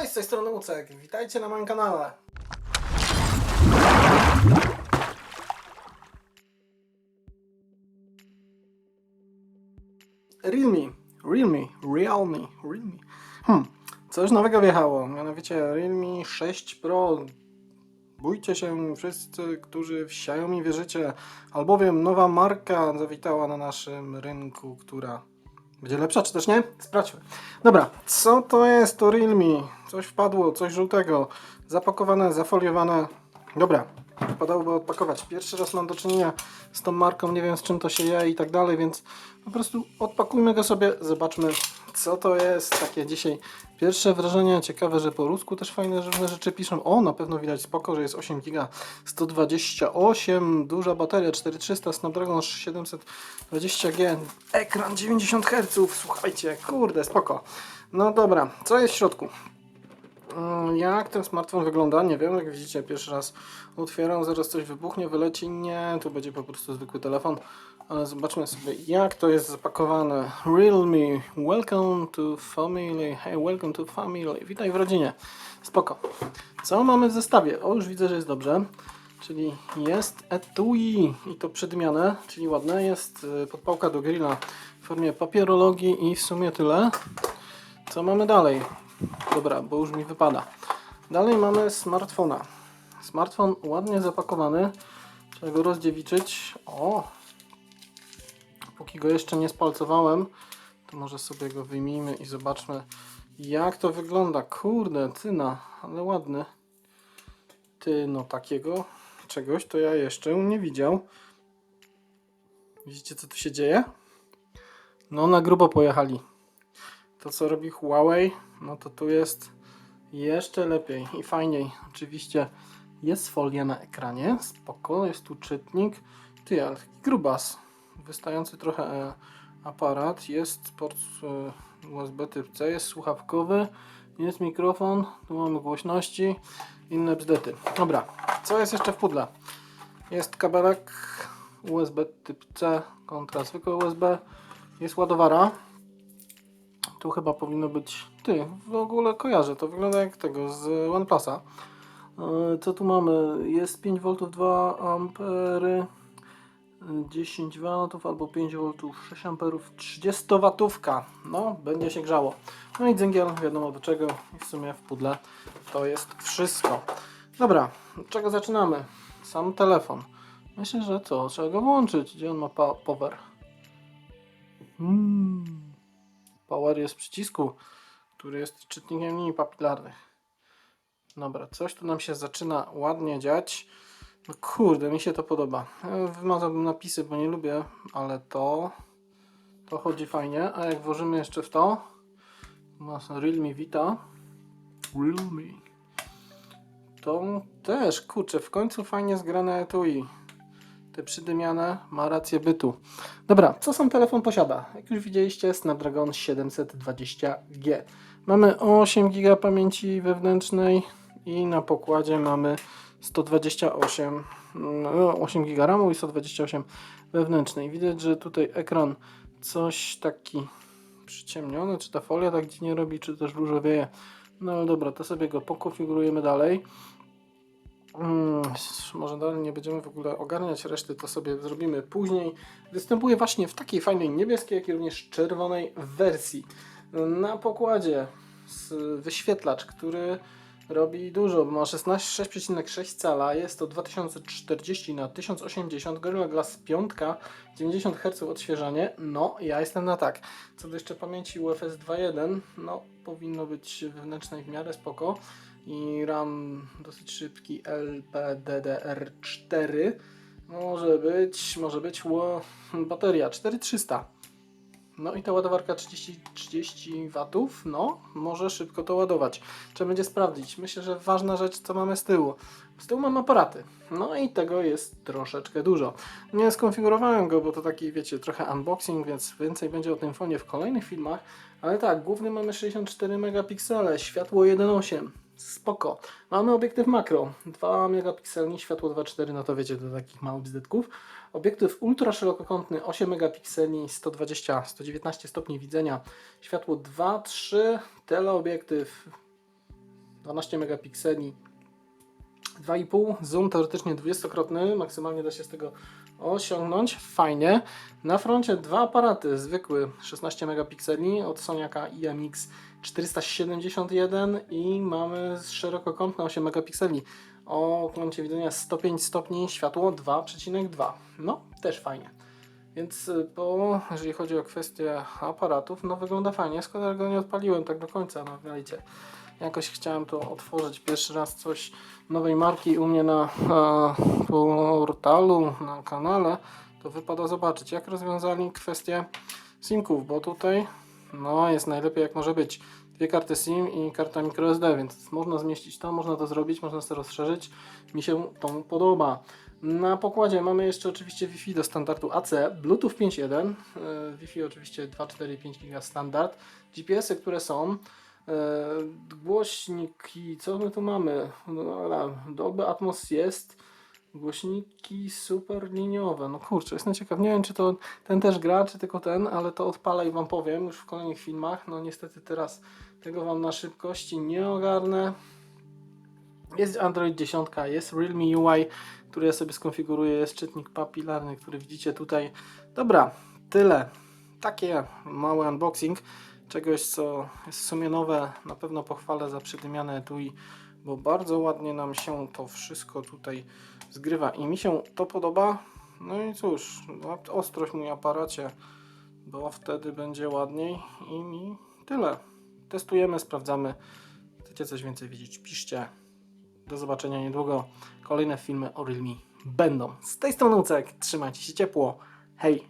Cześć, z tej strony Ucek. Witajcie na moim kanale. Realme, Realme, Realme, Realme. Hmm, coś nowego wjechało, mianowicie Realme 6 Pro. Bójcie się wszyscy, którzy w Xiaomi wierzycie, albowiem nowa marka zawitała na naszym rynku, która będzie lepsza, czy też nie? Sprawdźmy. Dobra, co to jest to Realme? Coś wpadło, coś żółtego, zapakowane, zafoliowane. Dobra, wypadałoby odpakować. Pierwszy raz mam do czynienia z tą marką, nie wiem z czym to się je i tak dalej, więc po prostu odpakujmy go sobie, zobaczmy co to jest. Takie dzisiaj pierwsze wrażenia. Ciekawe, że po rusku też fajne różne rzeczy piszą. O, na pewno widać spoko, że jest 8 giga 128, duża bateria 4300, Snapdragon 720G, ekran 90 Hz. Słuchajcie, kurde, spoko. No dobra, co jest w środku? Mm, Jak ten smartfon wygląda? Nie wiem, jak widzicie, pierwszy raz otwieram, zaraz coś wybuchnie, wyleci. Nie, to będzie po prostu zwykły telefon, ale zobaczmy sobie, jak to jest zapakowane. Realme, welcome to family. Hey, welcome to family. Witaj w rodzinie. Spoko. Co mamy w zestawie? O, już widzę, że jest dobrze. Czyli jest etui i to przedmiane, czyli ładne. Jest y, podpałka do grilla w formie papierologii i w sumie tyle. Co mamy dalej? Dobra, bo już mi wypada. Dalej mamy smartfona. Smartfon ładnie zapakowany. Trzeba go rozdziewiczyć. O! Póki go jeszcze nie spalcowałem, to może sobie go wyjmijmy i zobaczmy jak to wygląda. Kurde, tyna, ale ładny. Ty, no takiego czegoś to ja jeszcze nie widział. Widzicie co tu się dzieje? No na grubo pojechali to co robi Huawei, no to tu jest jeszcze lepiej i fajniej. Oczywiście jest folia na ekranie, spoko, jest tu czytnik. Ty, ale taki grubas, wystający trochę e, aparat, jest port e, USB typ C, jest słuchawkowy, jest mikrofon, tu mamy głośności, inne bzdety. Dobra, co jest jeszcze w pudle? Jest kabelek USB typ C kontra zwykłe USB, jest ładowara, tu chyba powinno być. Ty, w ogóle kojarzę. To wygląda jak tego z OnePlusa. E, Co tu mamy? Jest 5 V 2 ampery. 10 W albo 5 V 6 amperów 30 watówka. No, będzie się grzało. No i dzęgiel, wiadomo do czego. I w sumie w pudle to jest wszystko. Dobra, od czego zaczynamy? Sam telefon. Myślę, że co? Trzeba go włączyć. Gdzie on ma power? Hmm. Power jest przycisku, który jest czytnikiem linii papilarnych. Dobra, coś tu nam się zaczyna ładnie dziać. No kurde, mi się to podoba. Ja Wymazałbym napisy, bo nie lubię, ale to to chodzi fajnie. A jak włożymy jeszcze w to, masz Realme Vita. Realme. To też, kurczę, w końcu fajnie zgrane etui. Te przydymiane ma rację bytu. Dobra, co sam telefon posiada? Jak już widzieliście, Snapdragon 720G. Mamy 8 GB pamięci wewnętrznej i na pokładzie mamy 128, no, 8 GB RAMu i 128 wewnętrznej. Widać, że tutaj ekran coś taki przyciemniony, czy ta folia tak dziwnie robi, czy też różowieje. No ale dobra, to sobie go pokonfigurujemy dalej. Mm, może dalej nie będziemy w ogóle ogarniać reszty, to sobie zrobimy później. Występuje właśnie w takiej fajnej niebieskiej, jak i również czerwonej wersji. Na pokładzie wyświetlacz, który robi dużo, ma 16 6,6 cala, jest to 2040 na 1080 Gorilla Glass 5, 90 Hz odświeżanie. No, ja jestem na tak. Co do jeszcze pamięci UFS 2.1, no powinno być wewnętrznej w miarę spoko i RAM dosyć szybki LPDDR4. Może być, może być ło, bateria 4300. No i ta ładowarka 30, 30 watów, no może szybko to ładować. Trzeba będzie sprawdzić. Myślę, że ważna rzecz, co mamy z tyłu. Z tyłu mam aparaty. No i tego jest troszeczkę dużo. Nie skonfigurowałem go, bo to taki, wiecie, trochę unboxing, więc więcej będzie o tym fonie w kolejnych filmach. Ale tak, główny mamy 64 megapiksele, światło 1.8. Spoko. Mamy obiektyw makro, 2 megapikselni, światło 2.4, no to wiecie, do takich małych bzdetków. Obiektyw ultra szerokokątny, 8 megapikseli, 120, 119 stopni widzenia, światło 2.3, teleobiektyw 12 megapikseli 2,5, zoom teoretycznie 20-krotny, maksymalnie da się z tego osiągnąć, fajnie. Na froncie dwa aparaty, zwykły 16 megapikseli od Soniaka IMX 471 i mamy szerokokątne 8 megapikseli o kącie widzenia 105 stopni, światło 2,2. No, też fajnie. Więc y, po, jeżeli chodzi o kwestię aparatów, no wygląda fajnie. Że go nie odpaliłem tak do końca, no wiecie. Jakoś chciałem to otworzyć pierwszy raz coś nowej marki u mnie na e, portalu, na kanale, to wypada zobaczyć jak rozwiązali kwestię simków, bo tutaj no jest najlepiej jak może być. Dwie karty SIM i karta microSD, więc można zmieścić to, można to zrobić, można to rozszerzyć. Mi się to podoba. Na pokładzie mamy jeszcze oczywiście Wi-Fi do standardu AC, Bluetooth 5.1, e, Wi-Fi oczywiście 2,4,5 giga standard, GPS-y, które są, głośniki, co my tu mamy? No, dobra, Dolby Atmos jest, głośniki super liniowe, no kurczę, jestem ciekaw, nie wiem czy to ten też gra, czy tylko ten, ale to odpalę i Wam powiem już w kolejnych filmach, no niestety teraz tego Wam na szybkości nie ogarnę. Jest Android 10, jest Realme UI, który ja sobie skonfiguruję, jest czytnik papilarny, który widzicie tutaj. Dobra, tyle. Takie mały unboxing czegoś, co jest w sumie nowe. Na pewno pochwalę za przydymiane etui, bo bardzo ładnie nam się to wszystko tutaj zgrywa i mi się to podoba. No i cóż, ostrość mój aparacie, bo wtedy będzie ładniej i mi tyle. Testujemy, sprawdzamy. Chcecie coś więcej wiedzieć, piszcie. Do zobaczenia niedługo. Kolejne filmy o Realme będą. Z tej strony Ucek. Trzymajcie się ciepło. Hej!